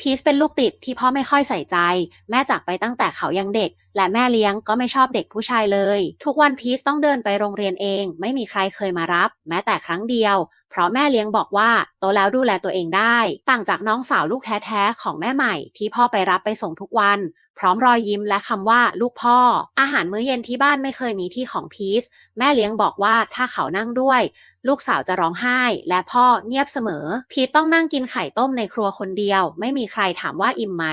พีชเป็นลูกติดที่พ่อไม่ค่อยใส่ใจ แม่จากไปตั้งแต่เขายังเด็ก และแม่เลี้ยงก็ไม่ชอบเด็กผู้ชายเลย ทุกวันพีชต้องเดินไปโรงเรียนเอง ไม่มีใครเคยมารับ แม้แต่ครั้งเดียวเพราะแม่เลี้ยงบอกว่าโตแล้วดูแลตัวเองได้ ต่างจากน้องสาวลูกแท้ๆของแม่ใหม่ ที่พ่อไปรับไปส่งทุกวัน พร้อมรอยยิ้มและคำว่าลูกพ่อ อาหารมื้อเย็นที่บ้านไม่เคยมีที่ของพีชแม่เลี้ยงบอกว่าถ้าเขานั่งด้วย ลูกสาวจะร้องไห้ และพ่อเงียบเสมอ พีทต้องนั่งกินไข่ต้มในครัวคนเดียว ไม่มีใครถามว่าอิ่มไหม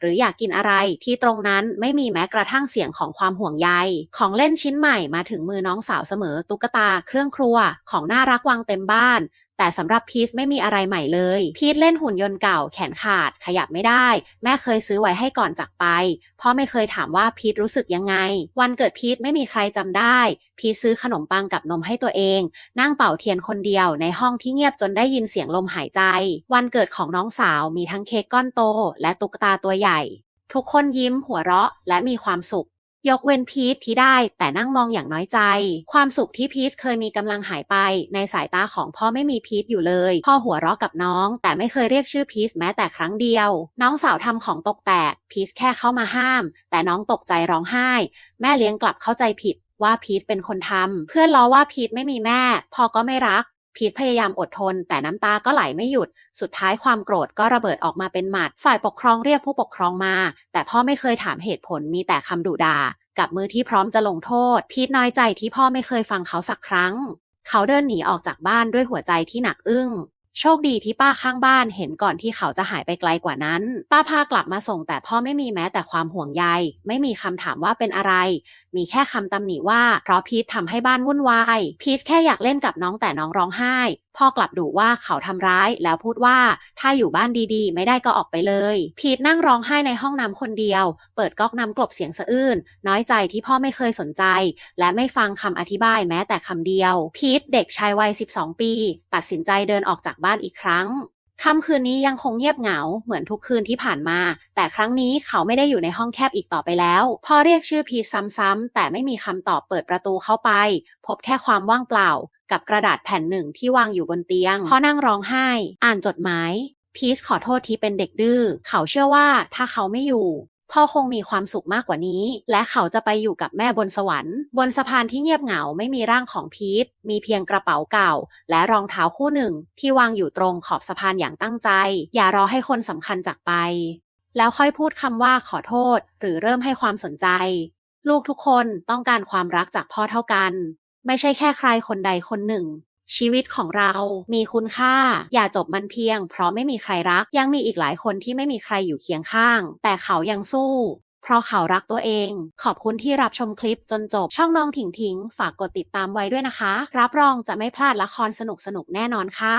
หรืออยากกินอะไรที่ตรงนั้นไม่มีแม้กระทั่งเสียงของความห่วงใยของเล่นชิ้นใหม่มาถึงมือน้องสาวเสมอตุ๊กตาเครื่องครัวของน่ารักวางเต็มบ้านแต่สำหรับพีทไม่มีอะไรใหม่เลย พีทเล่นหุ่นยนต์เก่าแขนขาด ขยับไม่ได้ แม่เคยซื้อไว้ให้ก่อนจากไปพ่อไม่เคยถามว่าพีทรู้สึกยังไง วันเกิดพีทไม่มีใครจำได้ พีทซื้อขนมปังกับนมให้ตัวเอง นั่งเป่าเทียนคนเดียวในห้องที่เงียบจนได้ยินเสียงลมหายใจ วันเกิดของน้องสาวมีทั้งเค้กก้อนโต และตุ๊กตาตัวใหญ่ ทุกคนยิ้มหัวเราะและมีความสุข ยกเว้นพีทที่ได้แต่นั่งมองอย่างน้อยใจ ความสุขที่พีทเคยมีกำลังหายไป ในสายตาของพ่อไม่มีพีทอยู่เลย พ่อหัวเราะกับน้อง แต่ไม่เคยเรียกชื่อพีทแม้แต่ครั้งเดียว น้องสาวทำของตกแตก พีทแค่เข้ามาห้าม แต่น้องตกใจร้องไห้ แม่เลี้ยงกลับเข้าใจผิดว่าพีทเป็นคนทำ เพื่อนล้อว่าพีทไม่มีแม่ พ่อก็ไม่รัก พีทพยายามอดทน แต่น้ำตาก็ไหลไม่หยุด สุดท้ายความโกรธก็ระเบิดออกมาเป็นหมัด ฝ่ายปกครองเรียกผู้ปกครองมา แต่พ่อไม่เคยถามเหตุผลมีแต่คำดุดา กับมือที่พร้อมจะลงโทษ พีทน้อยใจที่พ่อไม่เคยฟังเขาสักครั้ง เขาเดินหนีออกจากบ้านด้วยหัวใจที่หนักอึ้ง โชคดีที่ป้าข้างบ้านเห็นก่อนที่เขาจะหายไปไกลกว่านั้น ป้าพากลับมาส่งแต่พ่อไม่มีแม้แต่ความห่วงใย ไม่มีคำถามว่าเป็นอะไร มีแค่คำตำหนิว่า เพราะพีททำให้บ้านวุ่นวาย พีทแค่อยากเล่นกับน้องแต่น้องร้องไห้ พ่อกลับดุว่าเขาทำร้ายแล้วพูดว่าถ้าอยู่บ้านดีๆ ไม่ได้ก็ออกไปเลย พีทนั่งร้องไห้ในห้องน้ำคนเดียว เปิดก๊อกน้ำกลบเสียงสะอื้นน้อยใจที่พ่อไม่เคยสนใจ และไม่ฟังคำอธิบายแม้แต่คำเดียว พีทเด็กชายวัย 12 ปี ตัดสินใจเดินออกจากบ้านอีกครั้งค่ำคืนนี้ยังคงเงียบเหงาเหมือนทุกคืนที่ผ่านมา แต่ครั้งนี้เขาไม่ได้อยู่ในห้องแคบอีกต่อไปแล้ว พอเรียกชื่อพีซ้ำๆแต่ไม่มีคำตอบเปิดประตูเข้าไป พบแค่ความว่างเปล่า กับกระดาษแผ่นหนึ่งที่วางอยู่บนเตียงพอนั่งร้องไห้ อ่านจดหมายพีชขอโทษที่เป็นเด็กดื้อ เขาเชื่อว่าถ้าเขาไม่อยู่ พ่อคงมีความสุขมากกว่านี้ และเขาจะไปอยู่กับแม่บนสวรรค์ บนสะพานที่เงียบเหงาไม่มีร่างของพีทมีเพียงกระเป๋าเก่า และรองเท้าคู่หนึ่ง ที่วางอยู่ตรงขอบสะพานอย่างตั้งใจ อย่ารอให้คนสำคัญจากไป แล้วค่อยพูดคำว่าขอโทษ หรือเริ่มให้ความสนใจ ลูกทุกคนต้องการความรักจากพ่อเท่ากัน ไม่ใช่แค่ใครคนใดคนหนึ่ง ชีวิตของเรามีคุณค่า อย่าจบมันเพียง เพราะไม่มีใครรัก ยังมีอีกหลายคนที่ไม่มีใครอยู่เคียงข้าง แต่เขายังสู้ เพราะเขารักตัวเอง ขอบคุณที่รับชมคลิปจนจบ ช่องน้องถิงถิง ฝากกดติดตามไว้ด้วยนะคะ รับรองจะไม่พลาดละครสนุกๆแน่นอนค่ะ